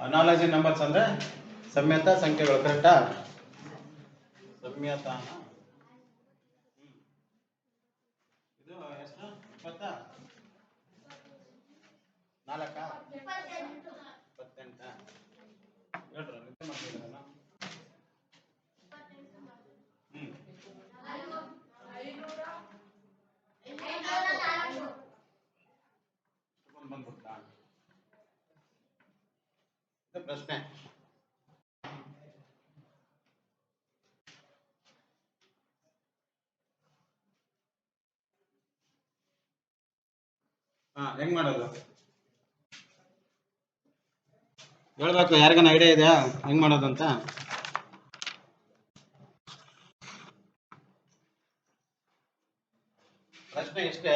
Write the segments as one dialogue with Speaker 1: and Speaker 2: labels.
Speaker 1: Analogy numbers ಅಂದ್ರೆ ಸಮ್ಯತ ಸಂಖ್ಯೆಗಳು ಕರೆಕ್ಟಾ? ಸಮ್ಯತ. ಇದು ಎಷ್ಟು? ಇಪ್ಪತ್ತ? ನಾಲ್ಕ ಇಪ್ಪತ್ತೆಂಟ ಹೇಳ್ರ ನಿದ್ದೆ ಮಾಡ್ತಿದ್ದೀರಲ್ಲ ಹ್ಮ್ ತಗೊಂಡ್ ಬಂದ್ಬಿಡ್ತಾ ಇದು ಪ್ರಶ್ನೆ. ಹಾ, ಹೆಂಗ್ ಮಾಡೋದು? ಹೇಳ್ಬೇಕು, ಯಾರಿಗನ ಐಡಿಯಾ ಇದೆಯಾ? ಹೆಂಗ್ ಮಾಡೋದು ಅಂತ? ಪ್ರಶ್ನೆ ಇಷ್ಟೇ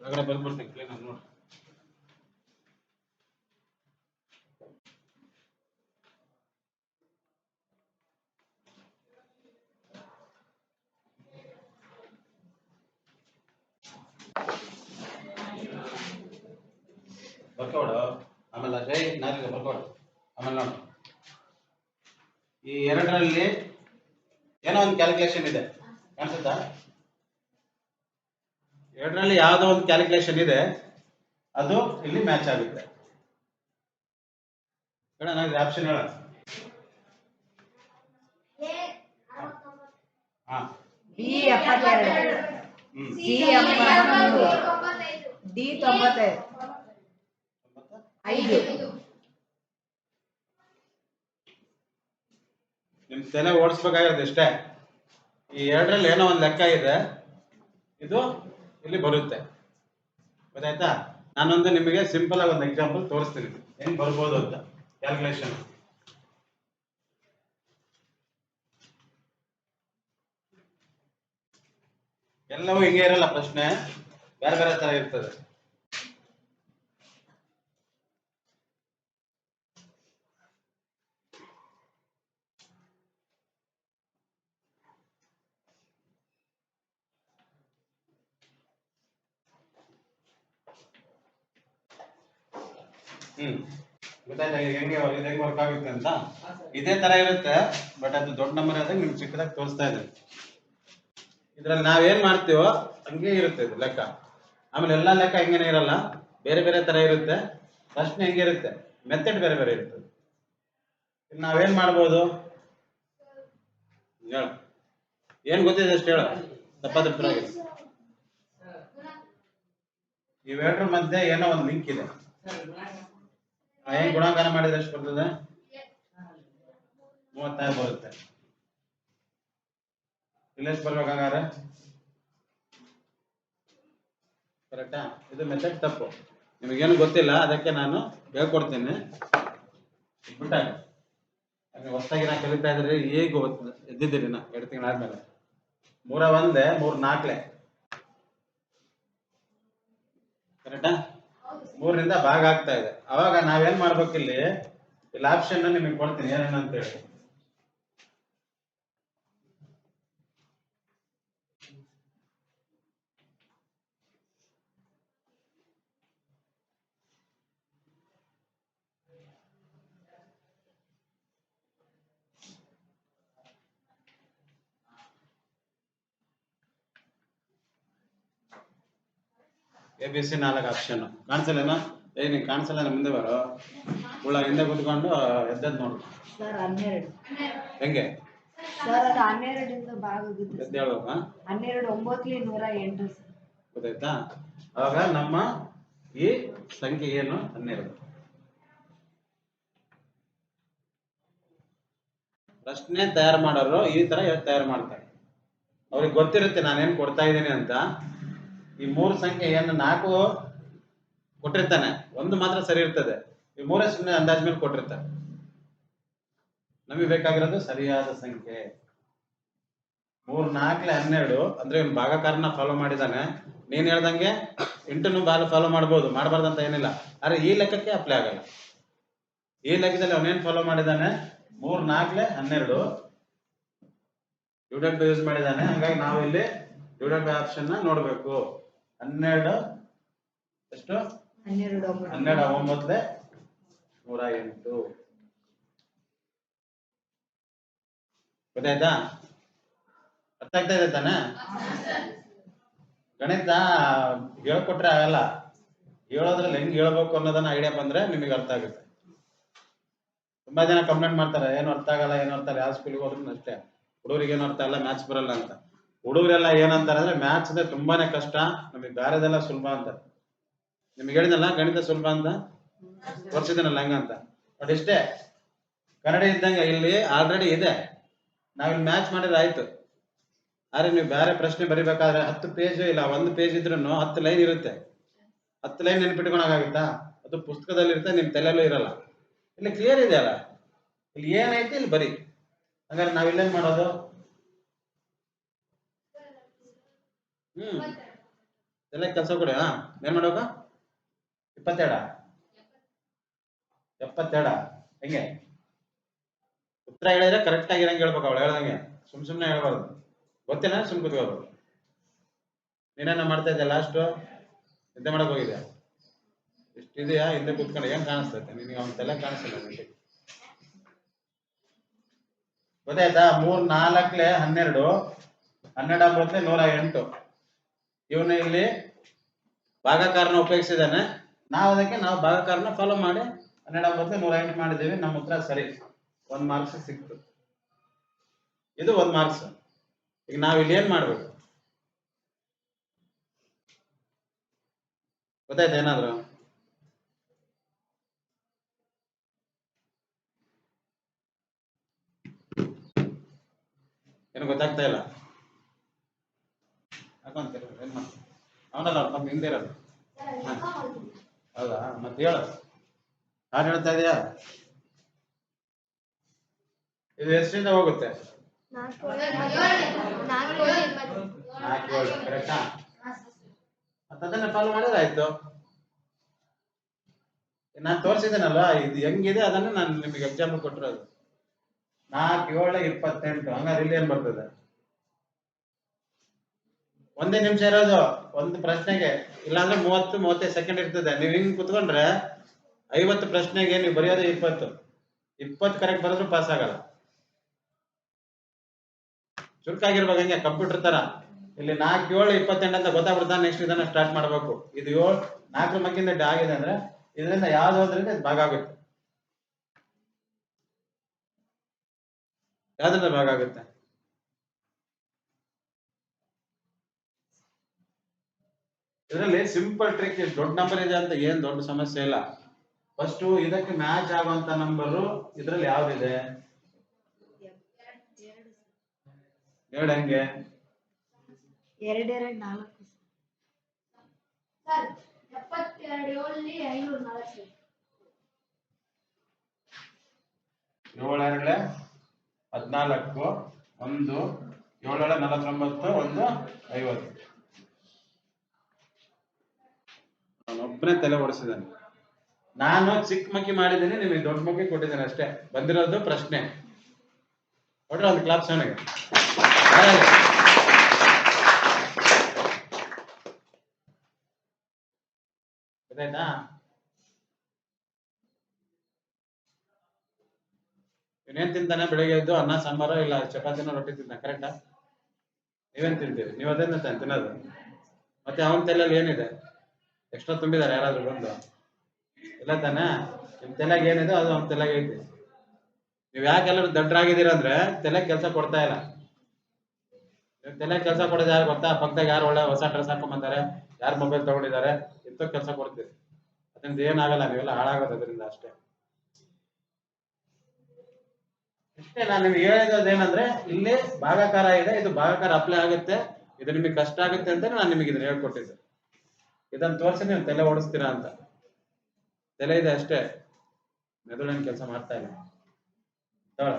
Speaker 1: ಒಳಗಡೆ ಬಂದ್ಬಿಡ್ತೀನಿ ಕ್ಲೀನ್ ನೋಡಿ. ಜೈ ನಾಲ್ಕು ಬರ್ಕೊಡು. ಆಮೇಲೆ ನೋಡು. ಈ ಎರಡರಲ್ಲಿ ಏನೋ ಒಂದು ಕ್ಯಾಲ್ಕುಲೇಷನ್ ಇದೆ. ಕಾಣಿಸುತ್ತಾ? ಎರಡರಲ್ಲಿ ಯಾವುದೋ ಒಂದು ಕ್ಯಾಲ್ಕುಲೇಷನ್ ಇದೆ. ಅದು ಇಲ್ಲಿ ಮ್ಯಾಚ್ ಆಗುತ್ತೆ. ಹೇಳ ನನಗೆ ಆಪ್ಷನ್ ಹೇಳ. ಹಾ.
Speaker 2: ಬಿ ಎಪ್ಪತ್ತೆರಡು. ಸಿ ಎಪ್ಪತ್ಮೂರು ಡಿ ತೊಂಬತ್ತೈದು ಐದು.
Speaker 1: ನಿಮ್ ತಲೆ ಓಡಿಸ್ಬೇಕಾಗಿರೋದು ಇಷ್ಟೇ. ಈ ಎರಡರಲ್ಲಿ ಏನೋ ಒಂದು ಲೆಕ್ಕ ಇದೆ. ಇದು ಇಲ್ಲಿ ಬರುತ್ತೆ. ಗೊತ್ತಾಯ್ತಾ? ನಾನೊಂದು ನಿಮಗೆ ಸಿಂಪಲ್ ಆಗಿ ಒಂದು ಎಕ್ಸಾಂಪಲ್ ತೋರಿಸ್ತೀನಿ. ಹೆಂಗ್ ಬರ್ಬೋದು ಅಂತ ಕ್ಯಾಲ್ಕುಲೇಷನ್ ಎಲ್ಲವೂ ಹಿಂಗೆ ಇರಲ್ಲ ಪ್ರಶ್ನೆ. ಬೇರೆ ಬೇರೆ ತರ ಇರ್ತದೆ. ಹ್ಮ್. ಗೊತ್ತಾಯ್ತಾ? ಇದು ಹೆಂಗೆ ವರ್ಕ್ ಆಗುತ್ತೆ ಅಂತ? ಇದೇ ತರ ಇರುತ್ತೆ ಬಟ್ ಅದು ದೊಡ್ಡ ನಂಬರ್ ಆದಾಗ ನಿಮ್ಗೆ ಚಿಕ್ಕದಾಗಿ ತೋರಿಸ್ತಾ ಇದೆ. ಇದ್ರಲ್ಲಿ ನಾವೇನ್ ಮಾಡ್ತೀವೋ, ಹಂಗೆ ಇರುತ್ತೆ ಇದು ಲೆಕ್ಕ. ಆಮೇಲೆ ಎಲ್ಲಾ ಲೆಕ್ಕ ಹಿಂಗೇನೆ ಇರಲ್ಲ. ಬೇರೆ ಬೇರೆ ತರ ಇರುತ್ತೆ. ಪ್ರಶ್ನೆ ಹೆಂಗೆ ಇರುತ್ತೆ. ಮೆಥಡ್ ಬೇರೆ ಬೇರೆ ಇನ್ನು ನಾವೇನ್ ಮಾಡ್ಬೋದು? ಹೇಳು. ಏನ್ ಗೊತ್ತಿದೆ ಅಷ್ಟು ಹೇಳು. ಪರವಾಗಿಲ್ಲ ಇವೆರಡರ ಮಧ್ಯೆ ಏನೋ ಒಂದು ಲಿಂಕ್ ಇದೆ. ಏನ್ ಗುಣಾಕಾರ ಮಾಡಿದ್ರೆ ಎಷ್ಟು ಬರ್ತದೆ? ಮೂವತ್ತಾರು ಬರುತ್ತೆ. ಇಲ್ಲೆಷ್ಟು ಬರ್ಬೇಕಾಗಾರ ಕರೆಕ್ಟಾ ಇದು ಮೆಥಡ್ ತಪ್ಪು. ನಿಮಗೇನು ಗೊತ್ತಿಲ್ಲ, ಅದಕ್ಕೆ ನಾನು ಹೇಳ್ಕೊಡ್ತೀನಿ ಬಿಟ್ಟಾಗ. ಹೊಸ್ದಾಗಿ ನಾ ಕಲಿತಾ ಇದ್ರೆ ಈಗ ಎದ್ದಿದ್ದೀರಿ ನಾ ಎರಡು ತಿಂಗಳಾದ್ಮೇಲೆ ಮೂರ ಒಂದೇ, ಮೂರ್ ನಾಲ್ಕಲೆ ಕರೆಕ್ಟಾ ಮೂರರಿಂದ ಭಾಗ ಆಗ್ತಾ ಇದೆ. ಅವಾಗ ನಾವೇನ್ ಮಾಡ್ಬೇಕಿಲ್ಲಿ? ಇಲ್ಲಿ ಆಪ್ಷನ್ ನಿಮಗೆ ಕೊಡ್ತೀನಿ ಏನೇನು ಎ ಬಿ ಸಿ ನಾಲ್ಕು ಆಪ್ಷನ್ ಕಾಣಿಸಲ್ಲೇನ ಏ ನೀನ್ ಕಾಣಿಸಲ್ಲ ಮುಂದೆ ಬರೋ. ಉಳ್ಳ ಹಿಂದೆ ಕುತ್ಕೊಂಡು ಎದ್ದದ್ ನೋಡು.
Speaker 2: ಸರ್ ಹನ್ನೆರಡು.
Speaker 1: ಹೆಂಗೆ?
Speaker 2: ಸರ್ ಅದು ಹನ್ನೆರಡರಿಂದ ಭಾಗ ಆಗುತ್ತೆ
Speaker 1: ಎದ್ದು ಹೇಳ್ಬೇಕಾ
Speaker 2: ಹನ್ನೆರಡು ಒಂಬತ್ತಲಿ ನೂರ ಎಂಟು ಸರ್.
Speaker 1: ಗೊತ್ತಾಯ್ತಾ? ಅವಾಗ ನಮ್ಮ ಈ ಸಂಖ್ಯೆ ಏನು? ಹನ್ನೆರಡು. ಪ್ರಶ್ನೆ ತಯಾರು ಮಾಡೋರು ಈ ತರ ತಯಾರು ಮಾಡ್ತಾರೆ. ಅವ್ರಿಗೆ ಗೊತ್ತಿರುತ್ತೆ ನಾನೇನ್ ಕೊಡ್ತಾ ಇದ್ದೀನಿ ಅಂತ. ಈ ಮೂರು ಸಂಖ್ಯೆ ಏನು ನಾಲ್ಕು ಕೊಟ್ಟಿರ್ತಾನೆ. ಒಂದು ಮಾತ್ರ ಸರಿ ಇರ್ತದೆ. ಈ ಮೂರೇ ಸುಮ್ಮನೆ ಅಂದಾಜ್ ಮೇಲೆ ಕೊಟ್ಟಿರ್ತಾನೆ ನಮಗೆ ಬೇಕಾಗಿರೋದು ಸರಿಯಾದ ಸಂಖ್ಯೆ. ಮೂರ್, ನಾಲ್ಕಲೆ ಹನ್ನೆರಡು, ಅಂದ್ರೆ ಇವ್ನು ಭಾಗಕಾರನ ಫಾಲೋ ಮಾಡಿದಾನೆ. ನೀನ್ ಹೇಳ್ದಂಗೆ ಎಂಟನ್ನು ಬಾಲ ಫಾಲೋ ಮಾಡ್ಬೋದು. ಮಾಡಬಾರ್ದಂತ ಏನಿಲ್ಲ. ಆದ್ರೆ ಈ ಲೆಕ್ಕಕ್ಕೆ ಅಪ್ಲೈ ಆಗಲ್ಲ. ಈ ಲೆಕ್ಕದಲ್ಲಿ ಅವನೇನ್ ಫಾಲೋ ಮಾಡಿದಾನೆ? ಮೂರ್, ನಾಲ್ಕಲೆ ಹನ್ನೆರಡು. ಡಿವೈಡೆಡ್ ಬೈ ಯೂಸ್ ಮಾಡಿದಾನೆ. ಹಂಗಾಗಿ ನಾವು ಇಲ್ಲಿ ಡಿವೈಡೆಡ್ ಬೈ ಆಪ್ಷನ್ ನೋಡ್ಬೇಕು. ಹನ್ನೆರಡು ಎಷ್ಟು?
Speaker 2: ಹನ್ನೆರಡು ಒಂಬತ್ತು.
Speaker 1: ನೂರ ಎಂಟು. ಗೊತ್ತಾಯ್ತಾ? ಅರ್ಥ ಆಗ್ತಾ ಇದೆ ತಾನೆ? ಗಣಿತ ಹೇಳ್ಕೊಟ್ರೆ ಆಗಲ್ಲ. ಹೇಳೋದ್ರಲ್ಲಿ ಹೆಂಗ್ ಹೇಳ್ಬೇಕು ಅನ್ನೋದನ್ನ ಐಡಿಯಾ ಬಂದ್ರೆ ನಿಮಗೆ ಅರ್ಥ ಆಗುತ್ತೆ. ತುಂಬಾ ಜನ ಕಂಪ್ಲೇಂಟ್ ಮಾಡ್ತಾರೆ ಏನು ಅರ್ಥ ಆಗಲ್ಲ ಏನು ಅರ್ಥ ಯಾವ ಸ್ಕೂಲಿಗೆ ಹೋದ್ರು ಅಷ್ಟೇ. ಹುಡುಗರಿಗೆ ಏನು ಅರ್ಥ ಆಗಲ್ಲ ಮ್ಯಾಥ್ಸ್ ಬರಲ್ಲ ಅಂತ. ಹುಡುಗರೆಲ್ಲ ಏನಂತಾರೆ ಅಂದ್ರೆ ಮ್ಯಾಥ್ಸ್ ಅಂದ್ರೆ ತುಂಬಾನೇ ಕಷ್ಟ. ನಮಗೆ ಬೇರೆದೆಲ್ಲ ಸುಲಭ ಅಂತ. ನಿಮ್ಗೆ ಹೇಳಿದಲ್ಲ ಗಣಿತ ಸುಲಭ ಅಂತ? ತೋರಿಸಿದನಲ್ಲ ಹಂಗಂತ ಬಟ್ ಇಷ್ಟೇ ಕನ್ನಡ ಇದ್ದಂಗೆ ಇಲ್ಲಿ ಆಲ್ರೆಡಿ ಇದೆ. ನಾವಿಲ್ಲಿ ಮ್ಯಾಚ್ ಮಾಡಿದ್ರೆ ಆಯ್ತು. ಆದ್ರೆ ನೀವು ಬೇರೆ ಪ್ರಶ್ನೆ ಬರಿಬೇಕಾದ್ರೆ ಹತ್ತು ಪೇಜ್ ಇಲ್ಲ, ಒಂದು ಪೇಜ್ ಇದ್ರೂ ಹತ್ತು ಲೈನ್ ಇರುತ್ತೆ. ಹತ್ತು ಲೈನ್ ನೆನ್ಪಿಟ್ಕೊಳಕಾಗುತ್ತಾ ಅದು ಪುಸ್ತಕದಲ್ಲಿ ಇರುತ್ತೆ ನಿಮ್ ತಲೆಯಲ್ಲೂ ಇರಲ್ಲ. ಇಲ್ಲಿ ಕ್ಲಿಯರ್ ಇದೆ ಅಲ್ಲ. ಇಲ್ಲಿ ಏನೈತೆ ಇಲ್ಲಿ ಬರಿ. ಹಂಗಾರೆ ನಾವ್ ಇಲ್ಲೇನ್ ಮಾಡೋದು? ಹ್ಮ್. ಎಲ್ಲ ಕೆಲಸ ಕೊಡಿ, ಹಾ? ಏನ್ ಮಾಡೋಕ ಇಪ್ಪತ್ತೆರಡ? ಎಪ್ಪತ್ತೆರಡ? ಹೆಂಗೆ? ಉತ್ತರ ಹೇಳಿದ್ರೆ ಕರೆಕ್ಟ್ ಆಗಿರಂಗೆ ಹೇಳ್ಬೇಕು ಅವಳು, ಹೇಳ್ದಂಗೆ. ಸುಮ್ ಸುಮ್ನೆ ಹೇಳ್ಬಾರ್ದು. ಗೊತ್ತೇನ? ಸುಮ್ ಕುತ್ಕೋಬೇಕು. ನೀನೇನ ಮಾಡ್ತಾ ಇದ್ದೆ ಲಾಸ್ಟ್ ನಿದ್ದೆ ಮಾಡಕ್ ಹೋಗಿದೆ ಇಷ್ಟಿದೆಯಾ ಹಿಂದೆ ಕುತ್ಕೊಂಡು ಏನ್ ಕಾಣಿಸ್ತೈತೆ? ನಿನಗೆ ಅವನ ತಲೆ ಕಾಣಿಸ್ತಿಲ್ಲ ಗೊತ್ತಾಯ್ತಾ? ಮೂರ್ ನಾಲ್ಕಲೆ ಹನ್ನೆರಡು. ಹನ್ನೆರಡು ಆಗ್ಬಿಡುತ್ತೆ ನೂರ ಎಂಟು. ಇವನು ಇಲ್ಲಿ ಭಾಗಕಾರನ ಉಪಯೋಗಿಸಿದಾನೆ ನಾವು ಅದಕ್ಕೆ ನಾವು ಭಾಗಕಾರನ ಫಾಲೋ ಮಾಡಿ ಹನ್ನೆರಡು ಒಂಬತ್ತಲೆ ನೂರ ಎಂಟು ಮಾಡಿದ್ದೀವಿ. ನಮ್ಮ ಉತ್ತರ ಸರಿ. ಒಂದ್ ಮಾರ್ಕ್ಸ್ ಸಿಕ್ತು. ಇದು ಒಂದ್ ಮಾರ್ಕ್ಸ್ ಈಗ ನಾವ್ ಇಲ್ಲಿ ಏನ್ ಮಾಡ್ಬೇಕು? ಗೊತ್ತಾಯ್ತು ಏನಾದ್ರು? ಏನು ಗೊತ್ತಾಗ್ತಾ ಇಲ್ಲ? ಹಾಕೊಂತೀರ? ಅವನಲ್ಲ ಅವ್ರ ಹಿಂದೆ ಇರೋದು. ಹೌದಾ? ಮತ್ತೆ ಹೇಳು. ಯಾರು ಹೇಳ್ತಾ ಇದೆಯಾ? ಇದು ಎಷ್ಟರಿಂದ ಹೋಗುತ್ತೆ? ಅದನ್ನ ಫಾಲೋ ಮಾಡಿದ್ರೆ ಆಯ್ತು ನಾನು ತೋರಿಸಿದ್ದೇನಲ್ಲ ಇದು ಹೆಂಗಿದೆ? ಅದನ್ನ ನಾನು ನಿಮಗೆ ಎಕ್ಸಾಂಪಲ್ ಕೊಟ್ಟಿರೋದು. ನಾಲ್ಕು ಏಳು ಇಪ್ಪತ್ತೆಂಟು. ಹಂಗಾರೆ ಇಲ್ಲಿ ಏನ್ ಬರ್ತದೆ? ಒಂದೇ ನಿಮಿಷ ಇರೋದು, ಒಂದು ಪ್ರಶ್ನೆಗೆ, ಇಲ್ಲಾಂದ್ರೆ ಮೂವತ್ತು, ಮೂವತ್ತೈದು ಸೆಕೆಂಡ್ ಇರ್ತದೆ. ನೀವು ಹಿಂಗ್ ಕುತ್ಕೊಂಡ್ರೆ ಐವತ್ತು ಪ್ರಶ್ನೆಗೆ ನೀವು ಬರೆಯೋದು ಇಪ್ಪತ್ತು. ಇಪ್ಪತ್ತು ಕರೆಕ್ಟ್ ಬರೆದ್ರು ಪಾಸ್ ಆಗಲ್ಲ. ಚುರುಕಾಗಿರ್ಬೇಕು ಹಂಗೆ ಕಂಪ್ಯೂಟರ್ ತರ. ಇಲ್ಲಿ ನಾಲ್ಕು ಏಳು ಇಪ್ಪತ್ತೆಂಟು ಅಂತ ಗೊತ್ತಾಗ್ಬಿಡ್ತಾ ನೆಕ್ಸ್ಟ್ ಇದನ್ನ ಸ್ಟಾರ್ಟ್ ಮಾಡ್ಬೇಕು. ಇದು ಏಳು, ನಾಲ್ಕು ಮಕ್ಕಿಂದ ಆಗಿದೆ ಅಂದ್ರೆ ಇದರಿಂದ ಯಾವ್ದು ಹೋದ್ರಿಂದ ಭಾಗ ಆಗುತ್ತೆ. ಯಾವ್ದ್ರಿಂದ ಭಾಗ ಆಗುತ್ತೆ? ಇದರಲ್ಲಿ ಸಿಂಪಲ್ ಟ್ರಿಕ್ ದೊಡ್ಡ ನಂಬರ್ ಇದೆ ಅಂತ ಏನ್ ದೊಡ್ಡ ಸಮಸ್ಯೆ ಇಲ್ಲ. ಫಸ್ಟ್ ಇದಕ್ಕೆ ಮ್ಯಾಚ್ ಆಗುವಂತ ನಂಬರ್ ಇದ್ರಲ್ಲಿ ಯಾವ್ದಿದೆ? ಎರಡು ಹಂಗೆ?
Speaker 2: ಎರಡೆರಡು ನಾಲ್ಕು.
Speaker 3: ಸರ್ ಎಪ್ಪತ್ತೆರಡು ಏಳಲ್ಲಿ ಐನೂರ ನಾಲ್ಕು.
Speaker 1: ಏಳೆರಡೆ ಹದಿನಾಲ್ಕು ಒಂದು ಏಳೆರಡು ನಲವತ್ತೊಂಬತ್ತು ಒಂದು ಐವತ್ತು. ಅವನೊಬ್ಬನೇ ತಲೆ ಓಡಿಸಿದ್ದಾನೆ ನಾನು ಚಿಕ್ಕ ಮಕ್ಕಿ ಮಾಡಿದ್ದೀನಿ ನಿಮಗೆ ದೊಡ್ಡ ಮಕ್ಕಿ ಕೊಟ್ಟಿದ್ದೇನೆ ಅಷ್ಟೇ. ಬಂದಿರೋದು ಪ್ರಶ್ನೆ. ಹೊಡ್ರಿ ಒಂದು ಕ್ಲಾಪ್ ಸೋನಿಗೆ ಗೊತ್ತಾಯ್ತಾ ಇವನೇನ್ ತಿಂತಾನೆ ಬೆಳಿಗ್ಗೆ ಎದ್ದು ಅನ್ನ, ಸಾಂಬಾರು ಇಲ್ಲ, ಚಪಾತಿನೋ ರೊಟ್ಟಿ ತಿಂತಾನೆ ಕರೆಕ್ಟಾ ನೀವೇನ್ ತಿಂತೀರಿ? ನೀವು ಅದೇನ ತಾನೆ, ತಿನ್ನೋದು. ಮತ್ತೆ ಅವನ ತಲೆಯಲ್ಲಿ ಏನಿದೆ? ಎಕ್ಸ್ಟ್ರಾ ತುಂಬಿದಾರೆ ಯಾರಾದ್ರೂ ಬಂದು. ಇಲ್ಲ ತಾನೆ? ನಿಮ್ ತಲೆಗೆ ಏನಿದೆ ಅದು ಅವ್ನ ತಲೆಗೆ ಐತಿ. ನೀವ್ ಯಾಕೆಲ್ಲರೂ ದಡ್ಡರಾಗಿದ್ದೀರ ಅಂದ್ರೆ ತಲೆ ಕೆಲಸ ಕೊಡ್ತಾ ಇಲ್ಲ. ನೀವು ತಲೆ ಕೆಲಸ ಕೊಡೋದು ಯಾರು ಗೊತ್ತಾ? ಪಕ್ಕದಾಗ ಯಾರು ಒಳ್ಳೆ ಹೊಸ ಡ್ರೆಸ್ ಹಾಕೊಂಡ್ ಬಂದಾರೆ, ಯಾರು ಮೊಬೈಲ್ ತಗೊಂಡಿದ್ದಾರೆ ಇಂಥ ಕೆಲಸ ಕೊಡ್ತೀರಿ. ಅದರಿಂದ ಏನಾಗಲ್ಲ, ನೀವೆಲ್ಲ ಹಾಳಾಗೋದು ಅದರಿಂದ ಅಷ್ಟೇ. ಅಷ್ಟೇ ನಾನು ನಿಮ್ಗೆ ಹೇಳಿದ ಏನಂದ್ರೆ, ಇಲ್ಲಿ ಭಾಗಾಕಾರ ಇದೆ, ಇದು ಭಾಗಾಕಾರ ಅಪ್ಲೈ ಆಗುತ್ತೆ. ಇದು ನಿಮಗೆ ಕಷ್ಟ ಆಗುತ್ತೆ ಅಂತ ನಾನು ನಿಮಗೆ ಇದನ್ನ ಹೇಳ್ಕೊಟ್ಟಿದ್ದೆ. ಇದನ್ನ ತೋರಿಸಿ ನೀವು ತಲೆ ಓಡಿಸ್ತೀರಾ ಅಂತ. ತಲೆ ಇದೆ ಅಷ್ಟೇ. ಮೆದುಳಿನ ಕೆಲಸ ಮಾಡ್ತಾ ಇಲ್ಲ. ತಗೊಳ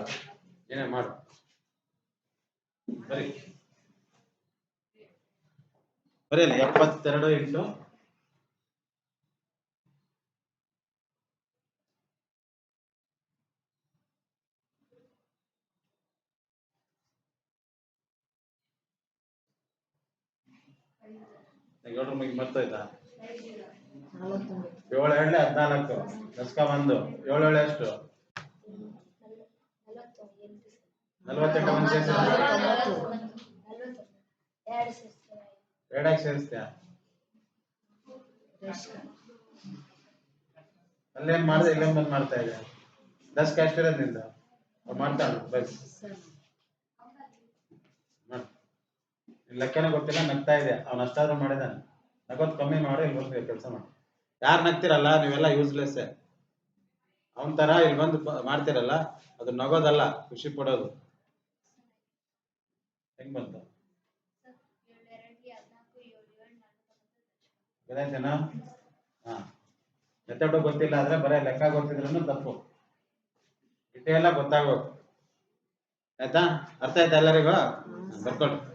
Speaker 1: ಏನೇ ಮಾಡು. ಬರೀ. ಬರೀಲಿ ಎಪ್ಪತ್ತೆರಡು ಇಂಟು ಏಳು ರೂಮಿಗೆ ಬರ್ತಾಯ್ತಾ
Speaker 2: ಆಯ್ತಾ
Speaker 1: ಏಳು ಎರಡ್ಲೆ ಹದಿನಾಲ್ಕು ದಸ್ಕ ಒಂದು ಏಳು ಏಳು ಎಷ್ಟು ನಲ್ವತ್ತೆಂಟು ಒಂದು ಸೇರಿಸಿ. ಎರಡಾಗಿ ಸೇರಿಸ್ತೀಯ? ಅಲ್ಲೇನ್ ಮಾಡಿದೆ ಇಲ್ಲೇನ್ ಬಂದ್ ಮಾಡ್ತಾ ಇದೆ ದಸ್ಕ ಎಷ್ಟಿರೋದು ನಿಂದು? ಮಾಡ್ತಾನೆ ಬಸ್
Speaker 2: ಸರ್
Speaker 1: ಮಾಡು. ನಿನ್ ಲೆಕ್ಕನೇ ಗೊತ್ತಿಲ್ಲ ನಗ್ತಾ ಇದೆ. ಅವ್ನ ಅಷ್ಟಾದ್ರೂ ಮಾಡಿದಾನೆ. ನಗೋದ್ ಕಮ್ಮಿ ಮಾಡಿ ಇಲ್ಲಿ ಬಂದು ಕೆಲಸ ಮಾಡಿ. ಯಾರು ನಗ್ತಿರಲ್ಲ ನೀವೆಲ್ಲ ಯೂಸ್ಲೆಸ್ ಅವನ ತರ ಇಲ್ಲಿ ಬಂದು ಮಾಡ್ತಿರಲ್ಲ ಅದು ನಗೋದಲ್ಲ ಖುಷಿ ಪಡೋದು. ಹೆಂಗ್ ಬಂತು? ಗೊತ್ತಾಯ್ತೇನಾ? ಹಾ. ಮೆಥಡ್ ಗೊತ್ತಿಲ್ಲ ಆದ್ರೆ ಬರೀ ಲೆಕ್ಕ ಗೊತ್ತಿದ್ರು ತಪ್ಪು. ಡಿಟೇಲ್ ಗೊತ್ತಾಗ್ಬೇಕು. ಆಯ್ತಾ? ಅರ್ಥ ಆಯ್ತಾ ಎಲ್ಲರಿಗೂ? ಬರ್ಕೊಳ್ರಿ